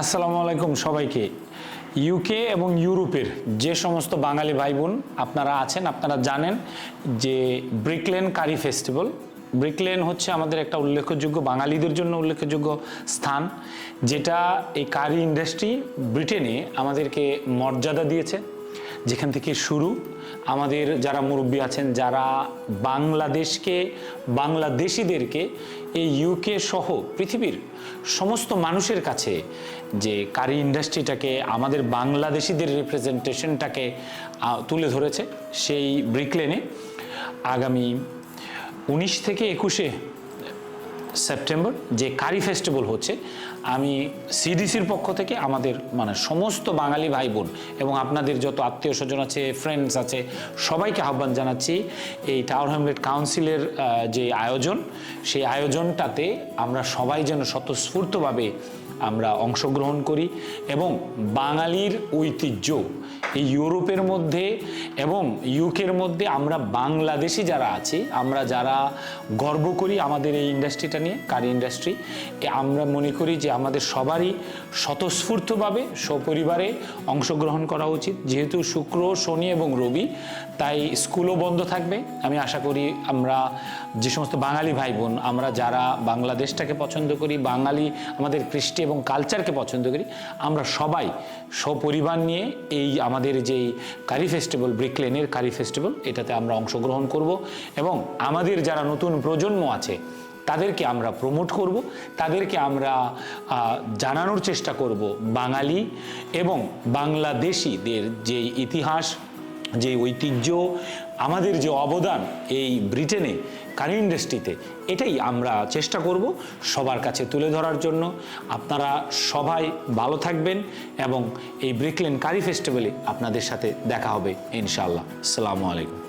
আসসালামু আলাইকুম সবাইকে। ইউকে এবং ইউরোপের যে সমস্ত বাঙালি ভাই বোন আপনারা আছেন, আপনারা জানেন যে ব্রিকলেন কারি ফেস্টিভ্যাল ব্রিকলেন হচ্ছে আমাদের একটা উল্লেখযোগ্য, বাঙালিদের জন্য উল্লেখযোগ্য স্থান, যেটা এই কারি ইন্ডাস্ট্রি ব্রিটেনে আমাদেরকে মর্যাদা দিয়েছে। যেখান থেকে শুরু? আমাদের যারা মুরব্বী আছেন, যারা বাংলাদেশকে, বাংলাদেশিদেরকে এই ইউকে সহ পৃথিবীর সমস্ত মানুষের কাছে যে কারি ইন্ডাস্ট্রিটাকে, আমাদের বাংলাদেশিদের রিপ্রেজেন্টেশনটাকে তুলে ধরেছে সেই ব্রিকলেনে আগামী উনিশ থেকে একুশে সেপ্টেম্বর যে কারি ফেস্টিভ্যাল হচ্ছে, আমি সিডিসির পক্ষ থেকে আমাদের মানে সমস্ত বাঙালি ভাই বোন এবং আপনাদের যত আত্মীয় স্বজন আছে ফ্রেন্ডস আছে, সবাইকে আহ্বান জানাচ্ছি এই টাওয়ার হ্যামলেট কাউন্সিলের যে আয়োজন, সেই আয়োজনটাতে আমরা সবাই যেন স্বতঃস্ফূর্তভাবে আমরা অংশগ্রহণ করি এবং বাঙালির ঐতিহ্য এই ইউরোপের মধ্যে এবং ইউকের মধ্যে আমরা বাংলাদেশি যারা আছি, আমরা যারা গর্ব করি আমাদের এই ইন্ডাস্ট্রিটা নিয়ে, কারি ইন্ডাস্ট্রি আমরা মনে করি যে আমাদের সবারই স্বতঃস্ফূর্তভাবে সপরিবারে অংশগ্রহণ করা উচিত। যেহেতু শুক্র, শনি এবং রবি, তাই স্কুলও বন্ধ থাকবে। আমি আশা করি আমরা যে সমস্ত বাঙালি ভাই বোন আমরা যারা বাংলাদেশটাকে পছন্দ করি, বাঙালি আমাদের কৃষ্টি এবং কালচারকে পছন্দ করি, আমরা সবাই সপরিবার নিয়ে এই আমাদের যেই কারি ফেস্টিভ্যাল ব্রিকলেনের কারি ফেস্টিভ্যাল এটাতে আমরা অংশগ্রহণ করব এবং আমাদের যারা নতুন প্রজন্ম আছে, তাদেরকে আমরা প্রমোট করব, তাদেরকে আমরা জানানোর চেষ্টা করব বাঙালি এবং বাংলাদেশিদের যেই ইতিহাস যে ঐতিহ্য, আমাদের যে অবদান এই ব্রিটেনে কারি ইন্ডাস্ট্রিতে, এটাই আমরা চেষ্টা করব সবার কাছে তুলে ধরার জন্য। আপনারা সবাই ভালো থাকবেন এবং এই ব্রিকলেন কারি ফেস্টিভ্যালে আপনাদের সাথে দেখা হবে ইনশাআল্লাহ। আসসালামু আলাইকুম।